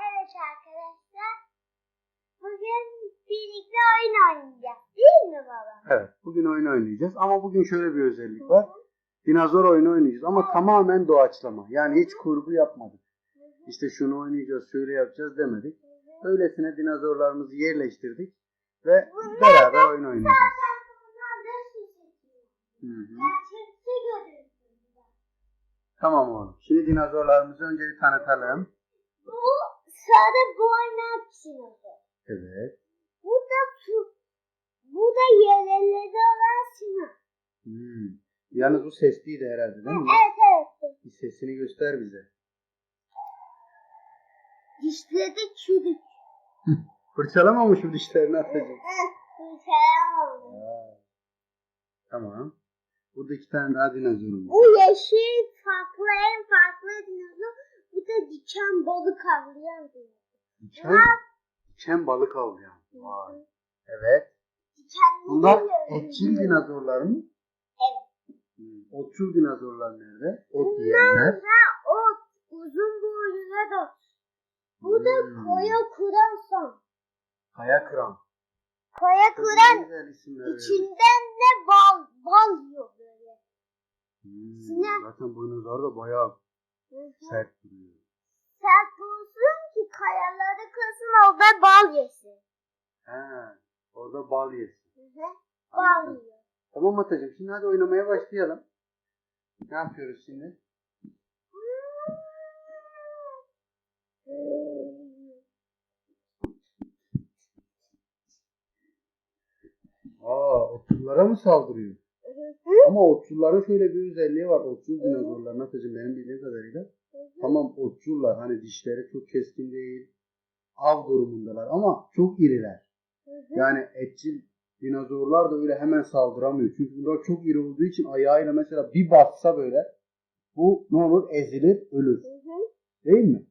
Evet arkadaşlar. Bugün birlikte oyun oynayacağız. Değil mi baba? Evet, bugün oyun oynayacağız ama bugün şöyle bir özellik var. Dinozor oyunu oynayacağız ama tamamen doğaçlama. Yani hiç kurgu yapmadık. İşte şunu oynayacağız, şöyle yapacağız demedik. Öylesine dinozorlarımızı yerleştirdik ve beraber oyun oynayacağız. Zaten bunlar da şişesi. Hı hı. Tamam oğlum. Şimdi dinozorlarımızı önce bir tanıtalım. Bu sarı boynak sineği. Evet. Bu da su. Bu da yerleri olan sinek. Hmm. Yalnız bu sesliydi herhalde değil mi? Evet evet. Bir sesini göster bize. Dişleri çürük. Fırçalamamış bu dişlerini atacak. Fırçalamam. Aa. Tamam. Burada iki tane daha dinozorumuz. Bu yeşil farklı en farklı dinozor. Bu da diken balık avlayan dinozor. Diken, diken balık avlayan. Vay. Evet. Dikenleri Bunlar etçil dinozorlar mı? Evet. Hmm. Otçul dinozorlar nerede? Ot Bunlar yiyenler. da o uzun boyluya da. Bu da Hmm. koya kuran son. Kaya kıran. İsimler. vermiş. içinden de bal yiyor böyle. Hmm. Sinek. Zaten dinozor da bayağı sert duruyor. Sert olsun ki kayaları kırsın orada bal yesin. He. Orada bal yesin. Bal Anladım. yiyor. Tamam Atacığım şimdi hadi oynamaya başlayalım. Ne yapıyoruz şimdi? Aa otçullara mı saldırıyor? Ama otçulların şöyle bir özelliği var. Otçul dinozorlar Atacığım benim bildiğim kadarıyla. Tamam otçullar hani dişleri çok keskin değil. Av durumundalar ama çok iriler. Yani etçil dinozorlar da öyle hemen saldıramıyor. Çünkü bunlar çok iri olduğu için ayağıyla mesela bir bassa böyle bu ne olur ezilir ölür. Değil mi?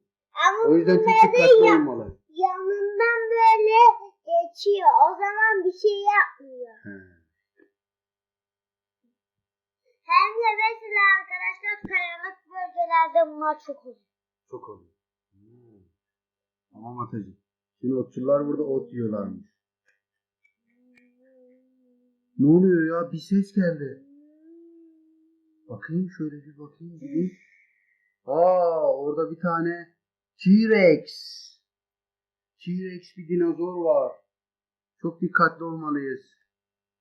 Ama O yüzden çok dikkatli ya- olmalı. yanından böyle geçiyor. O zaman bir şey yapmıyor. He. Hem de mesela arkadaşlar kayalık bölgelerde bunlar çok olur. Çok oluyor. Hmm. Tamam Atacığım. Şimdi otçullar burada ot yiyorlarmış. Ne oluyor ya? Bir ses geldi. Bakayım şöyle bir bakayım gideyim. Aa orada bir tane T-Rex. T-Rex bir dinozor var. Çok dikkatli olmalıyız.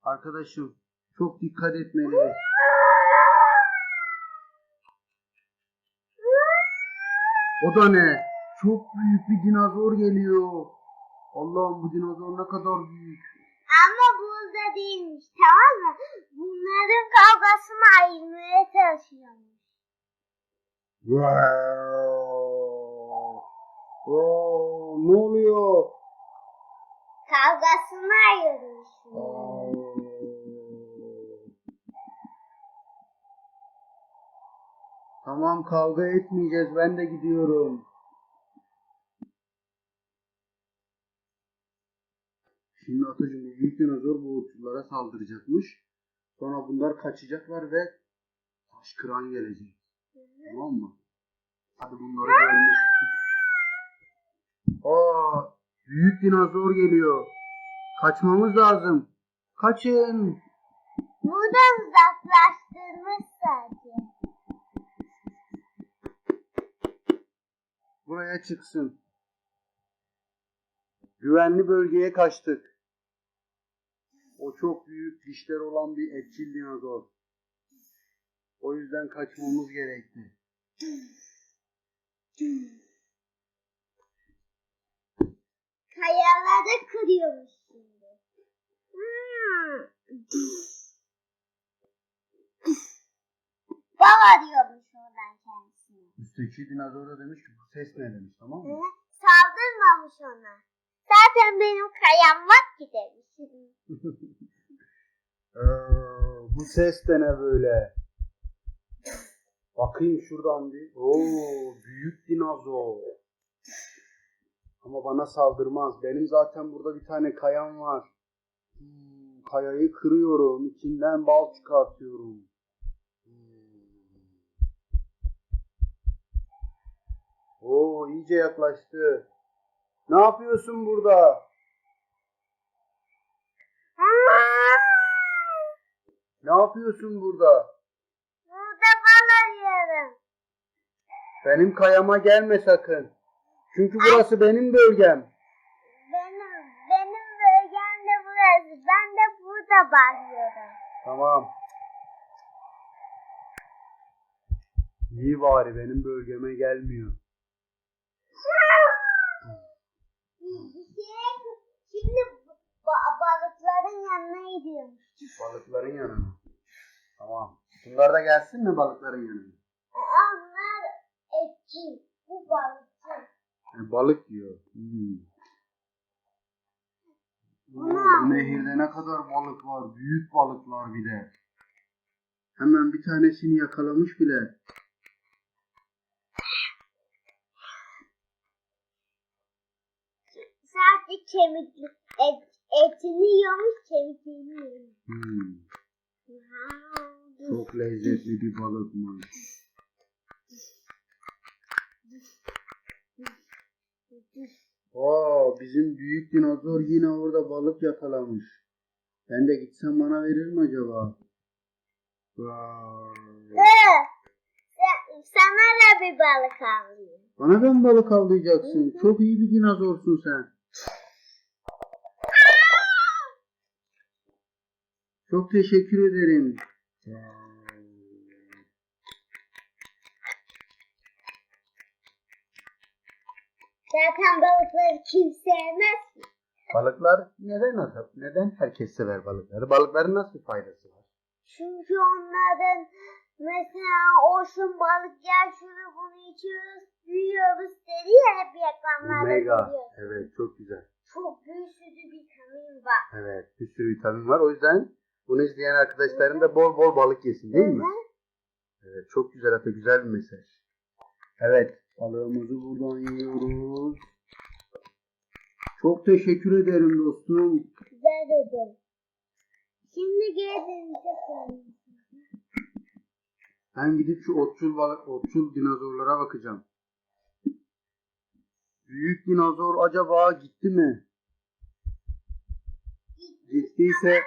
Arkadaşım çok dikkat etmeliyiz. O da ne? Çok büyük bir dinozor geliyor. Allah'ım bu dinozor ne kadar büyük. Ama burada değilmiş tamam mı? Bunların kavgasını ayırmaya çalışıyormuş. Wow, ne oluyor? Kavgasını ayırmış. Tamam kavga etmeyeceğiz. Ben de gidiyorum. Şimdi Atacığım bu büyük dinozor bu otçullara saldıracakmış. Sonra bunlar kaçacaklar ve taş kıran gelecek. Tamam mı? Hadi bunları görmüş. Aa, büyük dinozor geliyor. Kaçmamız lazım. Kaçın. Buradan uzaklaştırmış sadece. Çıksın. Güvenli bölgeye kaçtık. O çok büyük dişler olan bir etçil dinozor. O yüzden kaçmamız gerekti. Kayaları kırıyormuş şimdi. Hmm. Baba diyormuş oradan kendisine. Üstteki dinozor da demiş ki bu ses ne demiş tamam Hı? mı? Saldırmamış ona. Zaten benim kayam var ki demiş. Ee, bu ses de ne böyle? Bakayım şuradan bir. Oo, büyük dinozor. Ama bana saldırmaz. Benim zaten burada bir tane kayam var. Hmm, kayayı kırıyorum. içinden bal çıkartıyorum. Oo iyice yaklaştı. Ne yapıyorsun burada? Ne yapıyorsun burada? Burada bal arıyorum. Benim kayama gelme sakın. Çünkü burası benim bölgem. Benim, benim bölgem de burası. Ben de burada bakıyorum. Tamam. İyi bari benim bölgeme gelmiyor. Şimdi ba- balıkların yanına gidiyorum. Balıkların yanına. Tamam. Bunlar da gelsin mi balıkların yanına? Onlar etçi. Bu balıkçı. Yani balık yiyor. Hmm. Oo, nehirde ne kadar balık var. Büyük balıklar bir de. Hemen bir tanesini yakalamış bile. Sadece kemikli. Et, etini yiyormuş, kemiklerini yiyormuş. Hmm. Wow. Çok lezzetli bir balıkmış. Aa, bizim büyük dinozor yine orada balık yakalamış. Ben de gitsem bana verir mi acaba? Sen- Sana da bir balık alayım. Bana da mı balık avlayacaksın? Çok iyi bir dinozorsun sen. Çok teşekkür ederim. Zaten balıkları kim sevmez ki? Balıklar neden nasıl? Neden herkes sever balıkları? Balıkların nasıl bir faydası var? Çünkü onların mesela olsun balık gel şunu bunu içiyoruz, büyüyoruz dedi ya hep reklamlarda Omega. görüyoruz. Evet çok güzel. Çok bir sürü vitamin var. Evet bir sürü vitamin var. O yüzden bunu izleyen arkadaşların da bol bol balık yesin değil mi? Evet çok güzel hatta güzel bir mesaj. Evet balığımızı buradan yiyoruz. Çok teşekkür ederim dostum. Güzel dedim. Şimdi geri döneceğim. Ben gidip şu otçul balık, otçul dinozorlara bakacağım. Büyük dinozor acaba gitti mi? Gittiyse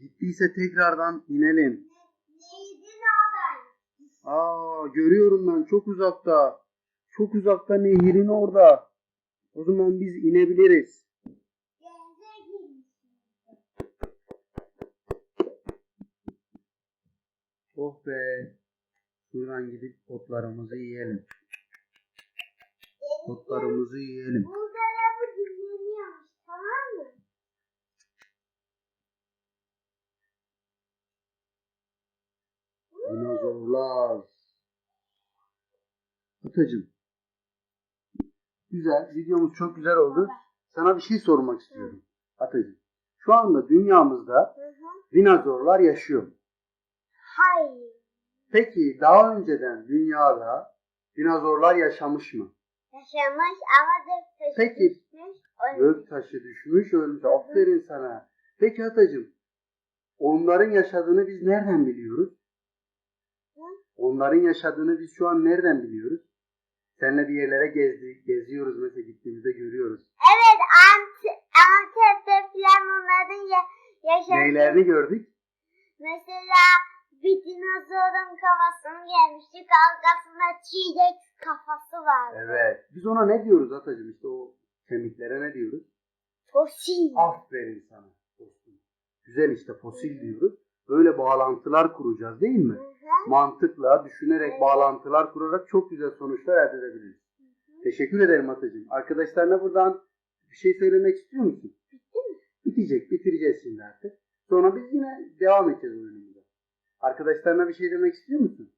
gittiyse tekrardan inelim. Aa görüyorum ben çok uzakta. Çok uzakta nehirin orada. O zaman biz inebiliriz. Oh be. Şuradan gidip otlarımızı yiyelim. Otlarımızı yiyelim. bu tarafı dinleniyormuş tamam mı? Dinozorlar. Atacım. Güzel. Videomuz çok güzel oldu. Sana bir şey sormak istiyorum. Atacım. Şu anda dünyamızda dinozorlar yaşıyor. Hayır. Peki daha önceden dünyada dinozorlar yaşamış mı? Yaşamış ama da taşı Peki. düşmüş. ölmüş. Gök taşı düşmüş ölmüş. Aferin sana. Peki Atacığım. Onların yaşadığını biz nereden biliyoruz? Hı? Onların yaşadığını biz şu an nereden biliyoruz? Seninle bir yerlere gezdik, geziyoruz mesela gittiğimizde görüyoruz. Evet Ant Antep'te falan onların ya yaşadığı. Neylerini gördük? Mesela bir dinozorun kafasını gelmişti. Kalkasında çiğdek kafası vardı. Evet. Biz ona ne diyoruz Atacığım? İşte o kemiklere ne diyoruz? Fosil. Aferin sana dostum. Güzel işte fosil diyoruz. Böyle bağlantılar kuracağız değil mi? Hı hı. mantıkla düşünerek Evet. bağlantılar kurarak çok güzel sonuçlar elde edebiliriz. Teşekkür ederim Atacığım. Arkadaşlarına buradan bir şey söylemek istiyor musun? Bitecek. Bitireceğiz şimdi artık. Sonra biz yine devam edeceğiz oyunumuza. Arkadaşlarına bir şey demek istiyor musun?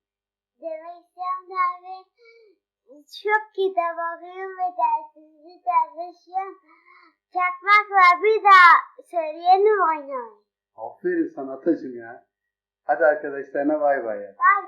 Demek istiyorum tabii. Çok kitap okuyorum ve dersimizi çalışıyorum. Çakmak var bir daha söyleyelim oynayalım. Aferin sana Atacığım ya. Hadi arkadaşlarına bay bay ya. Bay bay.